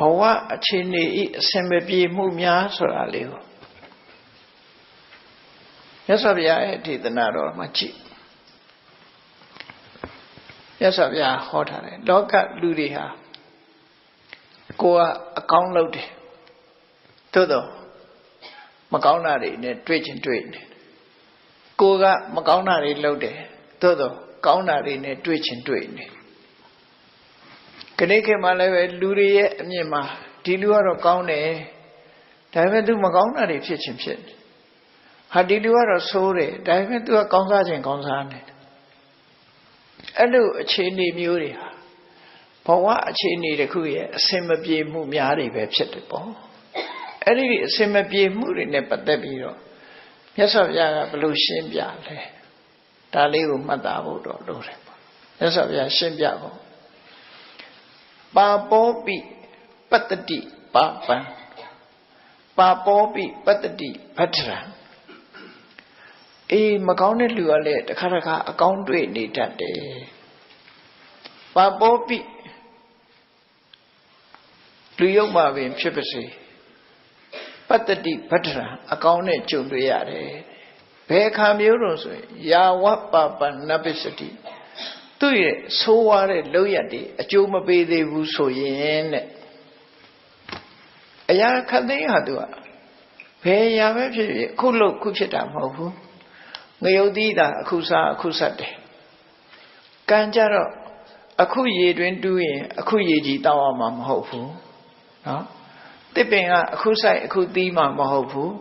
ဘဝအခြေအနေဤအစင်မပြေမှုများဆိုတာလေးကိုမြတ်စွာဘုရားရဲ့ဒေသနာတော်မှာကြည့်မြတ်စွာဘုရားဟောထားတယ်လောကလူတွေဟာကိုကအကောင်းလုပ်တယ်သို့တော့မကောင်းတာတွေနဲ့တွေ့ချင်းတွေ့နေကိုကမကောင်းတာတွေလုပ်တယ်သို့တော့ကောင်းတာတွေနဲ့တွေ့ချင်းတွေ့နေ ခဏခေတ်မှလည်းပဲလူတွေရဲ့အမြင်မှာဒီလူကတော့ကောင်းတယ်ဒါပေမဲ့သူမကောင်းတာတွေဖြစ်ချင်းဖြစ်တယ်ဟာဒီလူကတော့ဆိုးတယ်ဒါပေမဲ့သူကကောင်းစားခြင်းကောင်းစားနေတယ်အဲ့လိုအခြေအနေမျိုးတွေဟာဘဝအခြေအနေတစ်ခုရဲ့အစင်မပြေမှုများတွေပဲဖြစ်တယ်ပေါ့အဲ့ဒီအစင်မပြေမှုတွေနဲ့ပတ်သက်ပြီးတော့မြတ်စွာဘုရားကဘယ်လိုရှင်းပြလဲဒါလေးကိုမှတ်သားဖို့တော့လိုတယ်ပေါ့မြတ်စွာဘုရားရှင်းပြဖို့ ပါပောပိပတ္တိပါပံပါပောပိပတ္တိဗတ္ထရံအေးမကောင်းတဲ့လူကလည်းတစ်ခါတစ်ခါအကောင်းတွေ့နေတတ်တယ်ပါပောပိလူယုတ်မှာပင်ဖြစ်ပါစေပတ္တိဗတ္ထရံအကောင်းနဲ့ကြုံတွေ့ရတယ်ဘယ်အခါမျိုးတော့ဆိုရင်ယာဝပပနပစ္စတိ သူ့ရဲ့ဆိုးဝါးတဲ့လောက်ရည်အကျိုးမပေးသေးဘူးဆိုရင်တဲ့အရာခတ်သိမ်းဟာသူကဘယ်အရာပဲဖြစ်ဖြစ်အခုလို့ခုဖြစ်တာမဟုတ်ဘူးငရုတ်သီးတာအခုစားအခုဆက်တယ်ကံကြတော့အခုရေတွင်တူးရင်အခုရေကြီးတောင်းအောင်မှာမဟုတ်ဘူးနော်တစ်ပင်ကအခုဆိုင်အခုသီးမှာမဟုတ်ဘူး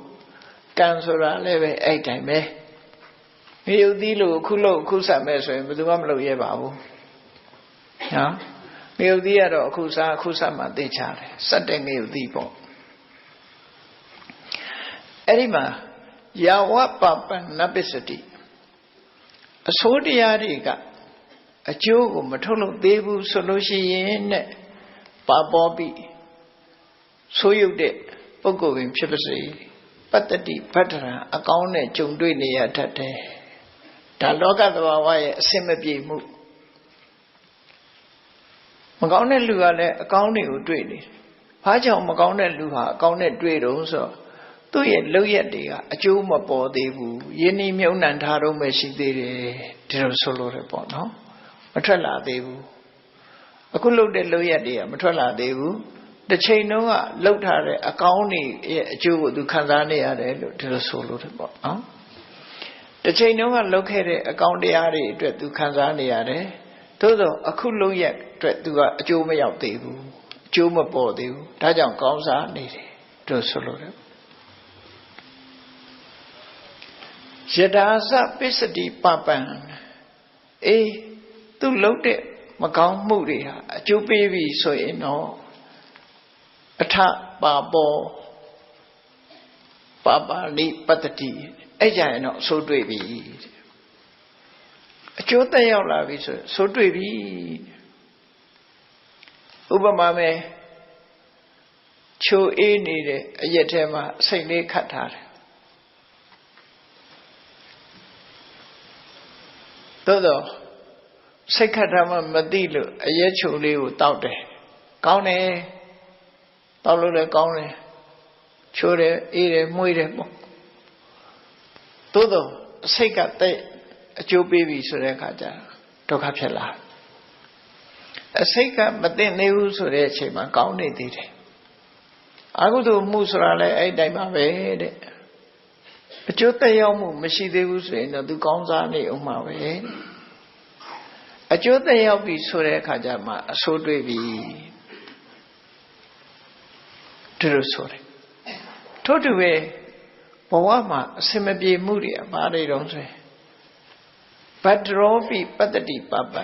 ကံဆိုတာလည်းပဲအဲ့တိုင်းပဲ ငရုတ်သီးလို့အခုလို့အခုဆက်မဲ့ဆိုရင်ဘယ်သူမှမလုပ်ရဲပါဘူးနော်ငရုတ်သီးကတော့အခုစားအခုဆက်မှသိချတယ်စက်တဲ့ငရုတ်သီးပေါ့အဲ့ဒီမှာယာဝပပနပစ္စတိအစိုးတရားတွေကအကျိုးကိုမထုတ်လို့သေးဘူးဆိုလို့ရှိရင်နဲ့ပါပေါ်ပြီဆိုးရုပ်တဲ့ပုဂ္ဂိုလ်ပင်ဖြစ်ပါစေပတ္တိဗတ္တရံအကောင်းနဲ့ကြုံတွေ့နေရတတ်တယ် ဒါလောကသဘာဝရဲ့အစင်မပြေမှုမကောင်းတဲ့လူကလည်းအကောင်းတွေကိုတွေ့နေဘာကြောင့်မကောင်းတဲ့လူဟာအကောင်းနဲ့တွေ့တော့ဆိုသူ့ရဲ့လောက်ရက်တွေကအကျိုးမပေါ်သေးဘူးယင်းဤမြုံနှံထားတော့မှရှိသေးတယ်ဒီလိုဆိုလို့ရပေါ့နော်မထွက်လာသေးဘူးအခုလုတ်တဲ့လောက်ရက်တွေကမထွက်လာသေးဘူးတစ်ချိန်တုန်းကလှုပ်ထားတဲ့အကောင်းတွေရဲ့အကျိုးကိုသူခံစားနေရတယ်လို့ဒီလိုဆိုလို့တယ်ပေါ့နော် တစ်ချိန်တုန်းကလှုပ်ခဲ့တဲ့အကောင်းတရားတွေအတွက်သူခံစားနေရတယ်သို့သောအခုလှုပ်ရက်အတွက်သူကအကျိုးမရောက်သေးဘူးအကျိုးမပေါ်သေးဘူးဒါကြောင့်ကောင်းစားနေတယ်ဒီလိုဆိုလို့တယ်ယဒါစပစ္စတိပပံအေးသူလှုပ်တဲ့မကောင်းမှုတွေဟာအကျိုးပေးပြီဆိုရင်တော့အထပါပေါ် ပါပါလိပတ္တိအဲ့ကြရင်တော့ဆိုးတွေ့ပြီအကျိုးတက်ရောက်လာပြီဆိုဆိုးတွေ့ပြီဥပမာမဲ့ချိုအေးနေတဲ့အရက်ထဲမှာစိတ်လေးခတ်ထားတယ်သို့တော့စိတ်ခတ်ထားမှမသိလို့အရက်ချိုလေးကိုတောက်တယ်ကောင်းတယ်တောက်လို့လည်းကောင်းတယ် ချိုးတယ်အေးတယ်မှုေးတယ်ပေါ့သို့တော့စိတ်ကတဲ့အကျိုးပေးပြီဆိုတဲ့အခါကျဒုက္ခဖြစ်လာအစိတ်ကမသိနေဘူးဆိုတဲ့အချိန်မှာကောင်းနေသေးတယ်အကုသိုလ်မှုဆိုတာလည်းအဲ့တိုင်းပါပဲတဲ့အကျိုးသက်ရောက်မှုမရှိသေးဘူးဆိုရင်တော့သူကောင်းစားနေအောင်မှာပဲအကျိုးသက်ရောက်ပြီဆိုတဲ့အခါကျမှအဆိုးတွေ့ပြီဒီလိုဆိုတယ် ထို့တူပဲဘဝမှာအစင်မပြေမှုတွေအပါတွေတော့ဆိုရင်ဗတ္တရောပိပတ္တိပပံ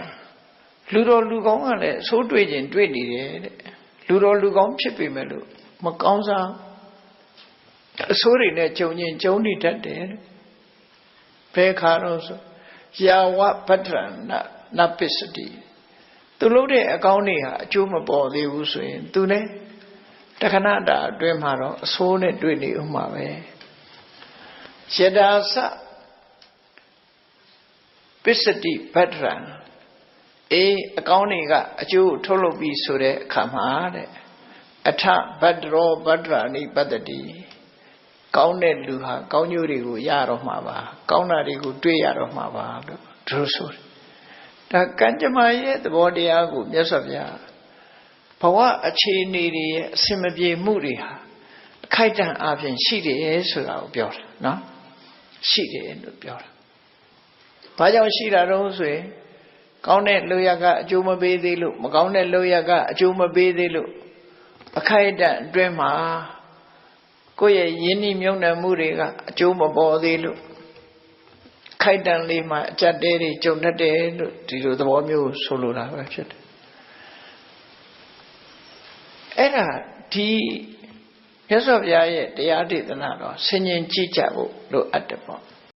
လူတော်လူကောင်းကလည်းဆိုးတွေ့ခြင်းတွေ့နေတယ်တဲ့လူတော်လူကောင်းဖြစ်ပေမဲ့လို့မကောင်းစားအဆိုးတွေနဲ့ကြုံရင်ကြုံနေတတ်တယ်ဘယ်ခါတော့ဆိုယာဝဗတ္တရဏနပစ္စတိသူလုပ်တဲ့အကောင်းတွေဟာအကျိုးမပေါ်သေးဘူးဆိုရင်သူလည်း တခဏတာအတွင်းမှာတော့အဆိုးနဲ့တွေ့နေဥမှာပဲယဒါစပစ္စတိဗတ္တရံအေးအကောင်းတွေကအကျိုးထုတ်လုပ်ပြီးဆိုတဲ့အခါမှာတဲ့အထဗတ္တရောဗတ္တရာနိပတ္တတိကောင်းတဲ့လူဟာကောင်းကျိုးတွေကိုရတော့မှာပါကောင်းတာတွေကိုတွေ့ရတော့မှာပါလို့သူတို့ဆိုတယ်ဒါကံကြမ္မာရဲ့သဘောတရားကိုမြတ်စွာဘုရား ဘဝအခြေအနေတွေရဲ့အစင်မပြေမှုတွေဟာအခိုက်အတန့်အပြင်ရှိတယ်ဆိုတာကိုပြောတာနော်ရှိတယ်လို့ပြောတာဘာကြောင့်ရှိတာတော့ဆိုရင်ကောင်းတဲ့လူရကအကျိုးမပေးသေးလို့မကောင်းတဲ့လူရကအကျိုးမပေးသေးလို့အခိုက်အတန့်အတွင်းမှာကိုယ့်ရဲ့ယဉ်ဤမြုံနယ်မှုတွေကအကျိုးမပေါ်သေးလို့ခိုက်တန်လေးမှာအကြက်တဲတွေကြုံတတ်တယ်လို့ဒီလိုသဘောမျိုးဆိုလိုတာပဲဖြစ်တယ် အဲ့ဒါဒီမြတ်စွာဘုရားရဲ့တရားဒေသနာတော့ဆင်ញင်ကြည့်ကြဖို့လိုအပ်တယ်ပေါ့